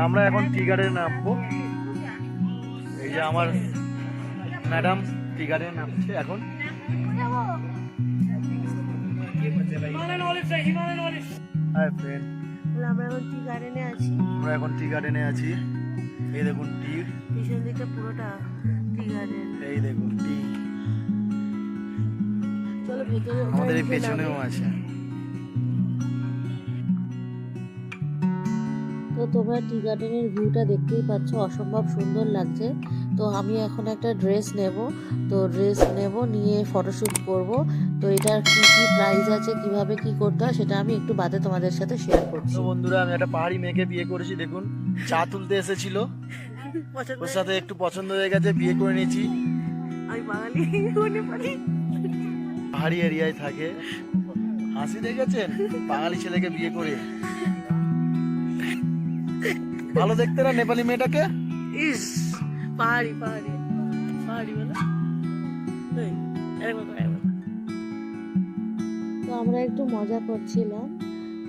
আমরা এখন টি গার্ডেনে নামবো। এই যে আমার ম্যাডাম টি গার্ডেনে নামছে এখন। হাই ফ্রেন্ড আমরা এখন টি গার্ডেনে আছি। আমরা এখন টি গার্ডেনে আছি। এই দেখুন টি পিছন দিকটা পুরোটা টি গার্ডেন এই দেখুন টি আমাদের এই পেছনেও আছে। তো তোমরা টি গার্ডেনের ভিউটা দেখতেই পাচ্ছ অসম্ভব সুন্দর লাগছে। তো আমি এখন একটা ড্রেস নেব। তো ড্রেস নেব নিয়ে ফটোশ্যুট করব। তো এটার কি কি প্রাইস আছে কীভাবে কি করতে হয় সেটা আমি একটু বাদে তোমাদের সাথে শেয়ার করছি। তো বন্ধুরা আমি একটা পাহাড়ি মেয়েকে বিয়ে করেছি দেখুন। চা তুলতে এসেছিল। ওর সাথে একটু পছন্দ হয়ে গেছে বিয়ে করে নিয়েছি। আমি বাঙালি পাহাড়ি এরিয়ায় থাকে। হাসি দেখেছেন? বাঙালি ছেলেকে বিয়ে করে। ভালো দেখতে না নেপালি মেয়েটাকে? ইস পাহাড়ি পাহাড়ি পাহাড়ি বলো। তো আমরা একটু মজা করছিলাম।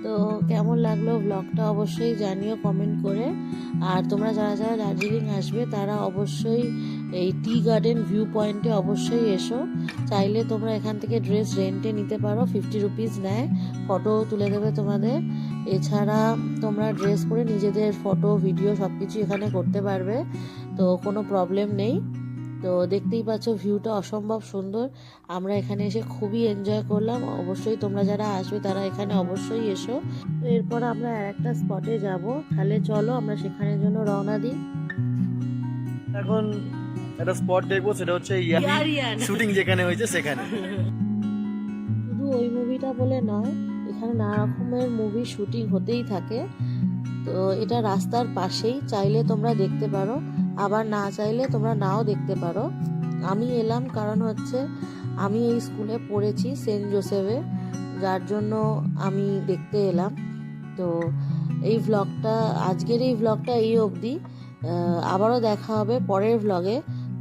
তো কেমন লাগল ব্লগটা অবশ্যই জানিও কমেন্ট করে। আর তোমরা যারা যারা দার্জিলিং আসবে তারা অবশ্যই এই টি গার্ডেন ভিউ পয়েন্টে অবশ্যই এসো। চাইলে তোমরা এখান থেকে ড্রেস রেন্টে নিতে পারো, ফিফটি রুপিস নেয়। ফটো তুলে দেবে তোমাদের। এছাড়া তোমরা ড্রেস পরে নিজেদের ফটো, ভিডিও সব কিছু এখানে করতে পারবে। তো কোনো প্রবলেম নেই। তো দেখতেই পাচ্ছ ভিউটা অসম্ভব সুন্দর। আমরা এখানে এসে খুবই এনজয় করলাম। অবশ্যই তোমরা যারা আসবে তারা এখানে অবশ্যই এসো। তো এরপর আমরা আর একটা স্পটে যাব। তাহলে চলো আমরা সেখানের জন্য রওনা দিই। এখন একটা স্পট দেখব সেটা হচ্ছে ইয়ারিয়ান। শুটিং যেখানে হয়েছে সেখানে। শুধু ওই মুভিটা বলে নয় এখানে নানা রকমের মুভি শুটিং হতেই থাকে। তো এটা রাস্তার পাশেই চাইলে তোমরা দেখতে পারো আবার না চাইলে তোমরা নাও দেখতে পারো। আমি এলাম কারণ হচ্ছে আমি এই স্কুলে পড়েছি সেন্ট জোসেফে যার জন্য আমি দেখতে এলাম। তো এই ভ্লগটা আজকের এই ভ্লগটা এই অবধি। আবারও দেখা হবে পরের ভ্লগে